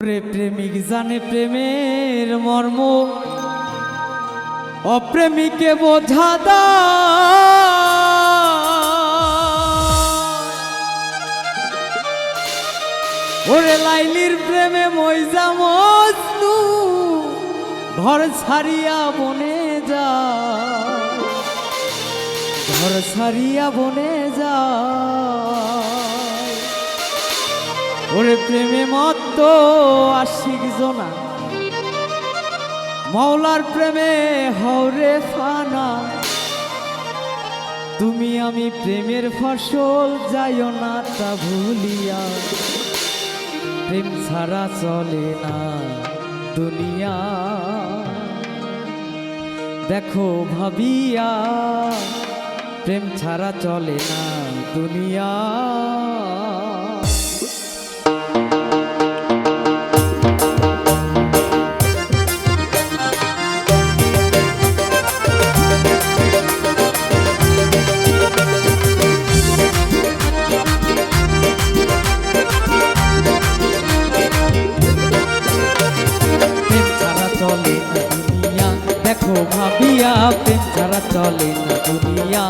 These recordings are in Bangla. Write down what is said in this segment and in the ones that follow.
প্রেমিক জানে প্রেমের মর্ম। অপ্রেমিকে বোঝা দা ওরে লাইলির প্রেমে মইজা মজনু, ঘর ছাড়িয়া বনে যা। ঘর ছাড়িয়া বনে যা। ওরে প্রেমে মত্ত আশিক জনা। মাওলার প্রেমে হরে ফানা। তুমি আমি প্রেমের ফসল, যাইও না তা ভুলিয়া। প্রেম ছাড়া চলে না দুনিয়া। দেখো ভাবিয়া, প্রেম ছাড়া চলে না দুনিয়া। ছাড়া চলে না দুনিয়া।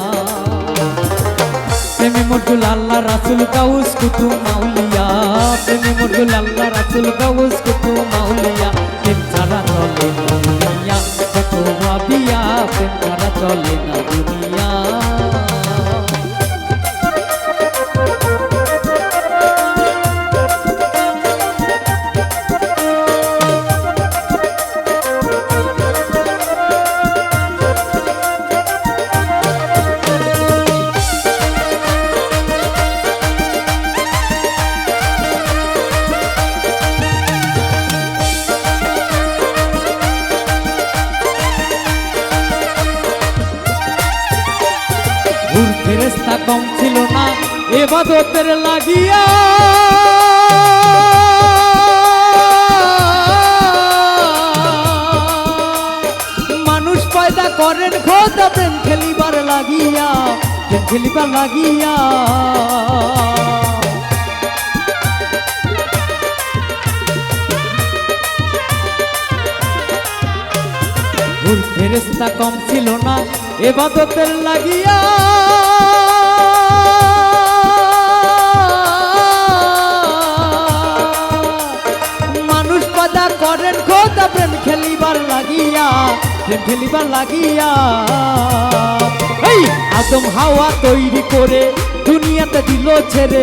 প্রেমে মর্দুল আল্লাহ রাসুল কাউস কুতু মাউলিয়া। প্রেমে মর্দুল আল্লাহ রাসুল কাউস কুতু মাউলিয়া। কম ছিল না, এবাদতের লাগিয়া। মানুষ পয়দা করেন খোদা, প্রেম খেলিবার লাগিয়া, প্রেম খেলিবার লাগিয়া। ফেরেস্তা কম ছিল না, এবাদতের লাগিয়া। প্রেম খেলিবার লাগিয়া। এই, আদম হাওয়া তৈরি করে দুনিয়াতে দিল ছেড়ে।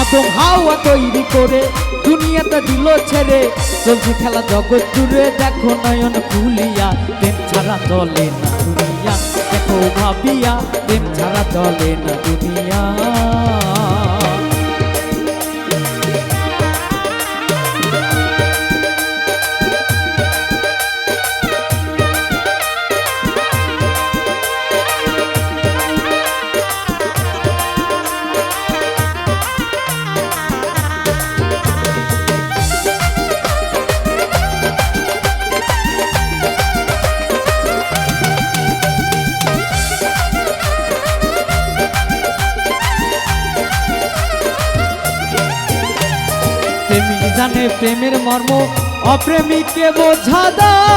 আদম হাওয়া তৈরি করে দুনিয়াতে দিল ছেড়ে। চলছে খেলা জগৎ জুড়ে, দেখো নয়ন খুলিয়া। প্রেম ছাড়া চলে না দুনিয়া, দেখো ভাবিয়া, প্রেম ছাড়া চলে না দুনিয়া। জানে প্রেমের মর্ম অপ্রেমিককে বোঝা দায়।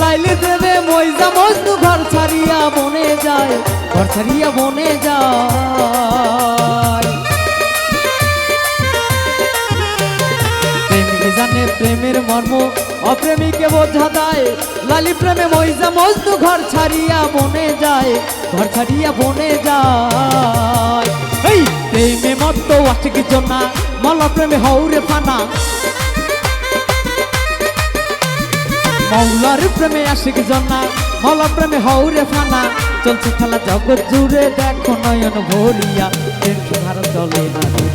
লাইলে দেবে মইজা মজনু ঘর ছাড়িয়া বনে যায়, ঘর ছাড়িয়া বনে যায় প্রেমিক জানে প্রেমের মর্ম অপ্রেমিকে বোঝা দেয় লালি প্রেমে মইজা মজনু ঘর ছাড়িয়া বনে যায়, ঘর ছাড়িয়া বনে যায়। এই, প্রেমে মত্ত আশিক জনা, মলা প্রেমে হৌরে ফানা। মৌলার প্রেমে আশিক জনা, মলা প্রেমে হৌরে ফানা। চলছে খেলা জগৎ জুড়ে দেখো নয়ন ভরিয়া প্রেম ছাড়া চলে না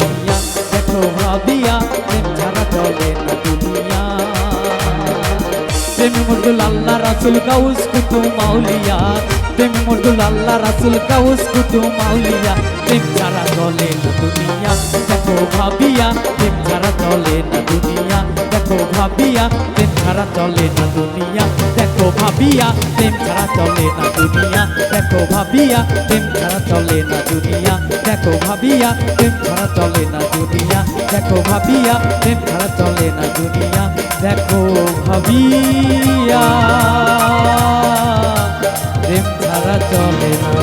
মর্দুল আল্লাহ, রাসুল কাউস কুতু মাউলিয়া প্রেম মর্দুল আল্লাহ, রাসুল কাউস কুতু মাউলিয়া প্রেম ছাড়া চলে না দুনিয়া, দেখো ভাবিয়া। প্রেম ছাড়া চলে না দুনিয়া, দেখো ভাবিয়া। প্রেম ছাড়া চলে ভাবিয়া, প্রেম ছাড়া চলে না দুনিয়া। দেখো ভাবিয়া, প্রেম ছাড়া চলে না দুনিয়া। দেখো ভাবিয়া, প্রেম ছাড়া চলে না দুনিয়া। দেখো ভাবিয়া, প্রেম ছাড়া চলে না দুনিয়া। দেখো ভাবিয়া, প্রেম ছাড়া চলে না